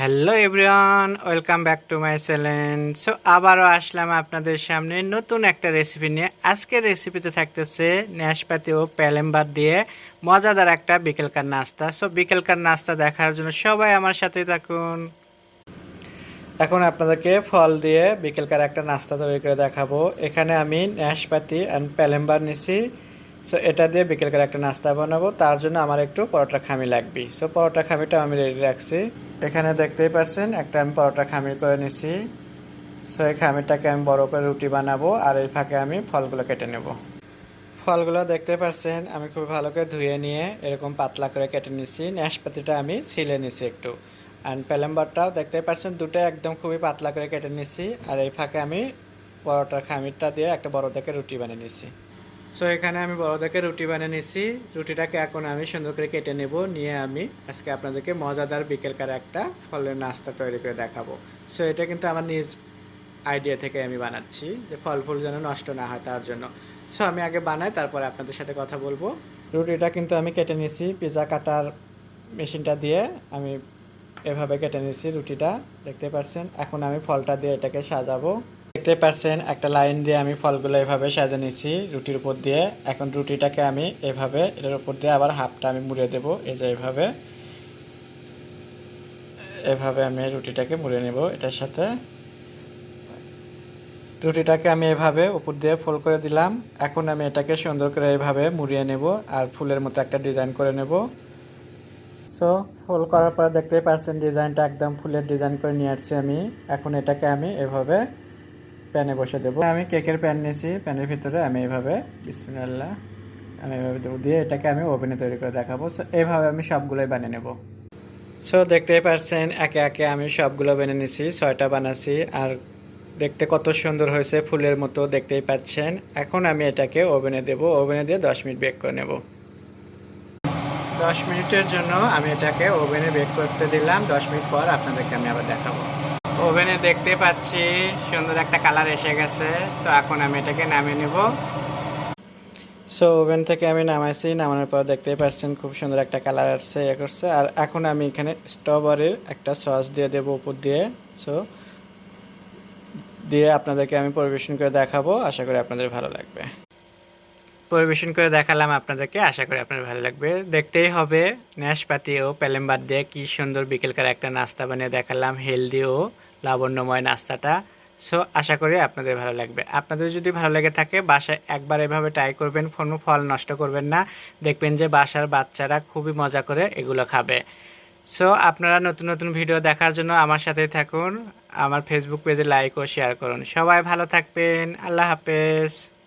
Hello everyone welcome back to my channel so আবারও আসলাম আপনাদের সামনে নতুন একটা রেসিপি নিয়ে। আজকের রেসিপিতে থাকতেছে নাশপাতি ও প্যালেম্বার দিয়ে মজাদার একটা বিকেলকার নাস্তা। সো বিকেলকার নাস্তা দেখার জন্য সবাই আমার সাথেই থাকুন। এখন আপনাদেরকে ফল দিয়ে বিকেলকার একটা নাস্তা তৈরি করে দেখাবো। এখানে আমি নাশপাতি অ্যান্ড প্যালেম্বার নিছি। সো এটা দিয়ে বিকেলকার একটা নাস্তা বানাবো। তার জন্য আমার একটু পরোটা খামি লাগবে। সো পরোটা খামিটা আমি রেডি রাখছি। এখানে দেখতেই পাচ্ছেন একটা আমি পরোটা খামির করে নিছি। সো এই খামিরটাকে আমি বড় করে রুটি বানাবো আর এই ফাঁকে আমি ফলগুলো কেটে নেব। ফলগুলো দেখতে পাচ্ছেন আমি খুব ভালো করে ধুয়ে নিয়ে এরকম পাতলা করে কেটে নিছি। নাশপাতিটা আমি ছিলে নিছি একটু। অ্যান্ড প্যালেম্বারটাও দেখতে পাচ্ছেন দুটো একদম খুবই পাতলা করে কেটে নিছি। আর এই ফাঁকে আমি পরোটার খামিরটা দিয়ে একটা বড় দেখে রুটি বানিয়ে নিছি। সো এখানে আমি বড় রুটি বানিয়ে নিছি। রুটিটাকে এখন আমি সুন্দর করে কেটে নেব। নিয়ে আমি আজকে আপনাদেরকে মজাদার বিকেলকার একটা ফলের নাস্তা তৈরি করে দেখাবো। সো এটা কিন্তু আমার নিজ আইডিয়া থেকে আমি বানাচ্ছি যে ফল ফুল যেন নষ্ট না হয় তার জন্য। সো আমি আগে বানাই, তারপরে আপনাদের সাথে কথা বলব। রুটিটা কিন্তু আমি কেটে নিছি। পিৎজা কাটার মেশিনটা দিয়ে আমি এভাবে কেটে নিছি রুটিটা। দেখতে পাচ্ছেন? এখন আমি ফলটা দিয়ে এটাকে সাজাবো। দেখতে পাচ্ছেন একটা লাইন দিয়ে আমি ফলগুলো এভাবে সাজে নিছি রুটির উপর দিয়ে। এখন রুটিটাকে আমি এভাবে, এটার উপর দিয়ে আবার হাফটা আমি মুড়ে দেব। এই যে এভাবে। এভাবে আমি রুটিটাকে মুড়ে নেব এটার সাথে। রুটিটাকে আমি এভাবে উপর দিয়ে ফোল করে দিলাম। এখন আমি এটাকে সুন্দর করে এভাবে মুড়িয়ে নেব আর ফুলের মতো একটা ডিজাইন করে নেব। সো ফোল করার পর দেখতে পাচ্ছেন ডিজাইনটা একদম ফুলের ডিজাইন করে নিয়ে আসছি আমি। এখন এটাকে আমি এভাবে প্যানে বসে দেবো। আমি কেকের প্যান নিয়েছি, প্যানের ভিতরে আমি এভাবে, বিসমিল্লাহ, আমি এভাবে দেবো। দিয়ে এটাকে আমি ওভেনে তৈরি করে দেখাবো। সো এইভাবে আমি সবগুলোই বানিয়ে নেব। সো দেখতেই পারছেন, একে একে আমি সবগুলো বেনে নিছি ছয়টা বানাচ্ছি। আর দেখতে কত সুন্দর হয়েছে ফুলের মতো, দেখতেই পাচ্ছেন। এখন আমি এটাকে ওভেনে দেব। ওভেনে দিয়ে দশ মিনিট বেক করে নেব। দশ মিনিটের জন্য আমি এটাকে ওভেনে বেক করতে দিলাম। দশ মিনিট পর আপনাদেরকে আমি আবার দেখাবো। ওভেনে দেখতে পাচ্ছি সুন্দর একটা কালার এসে গেছে। তো এখন আমি এটাকে নামিয়ে নেব। সো ওভেন থেকে আমি নামাইছি নামানোর পর দেখতেই পাচ্ছেন খুব সুন্দর একটা কালার আসছে ইয়ে করছে। আর এখন আমি এখানে স্ট্রবেরির একটা সস দিয়ে দেবো উপর দিয়ে। সো দিয়ে আপনাদেরকে আমি পরিবেশন করে দেখাবো আশা করি আপনাদের ভালো লাগবে। পরিবেশন করে দেখালাম আপনাদেরকে আশা করি আপনার ভালো লাগবে। দেখতেই হবে ন্যাশপাতি ও প্যালেম্বার দিয়ে কি সুন্দর বিকেলকার একটা নাস্তা বানিয়ে দেখালাম হেলদি ও লাবণ্যময় নাস্তাটা। সো আশা করি আপনাদের ভালো লাগবে। আপনাদের যদি ভালো লেগে থাকে, বাসায় একবার এভাবে ট্রাই করবেন, কোনো ফল নষ্ট করবেন না। দেখবেন যে বাসার বাচ্চারা খুবই মজা করে এগুলো খাবে। সো আপনারা নতুন নতুন ভিডিও দেখার জন্য আমার সাথেই থাকুন। আমার ফেসবুক পেজে লাইক ও শেয়ার করুন। সবাই ভালো থাকবেন। আল্লাহ হাফেজ।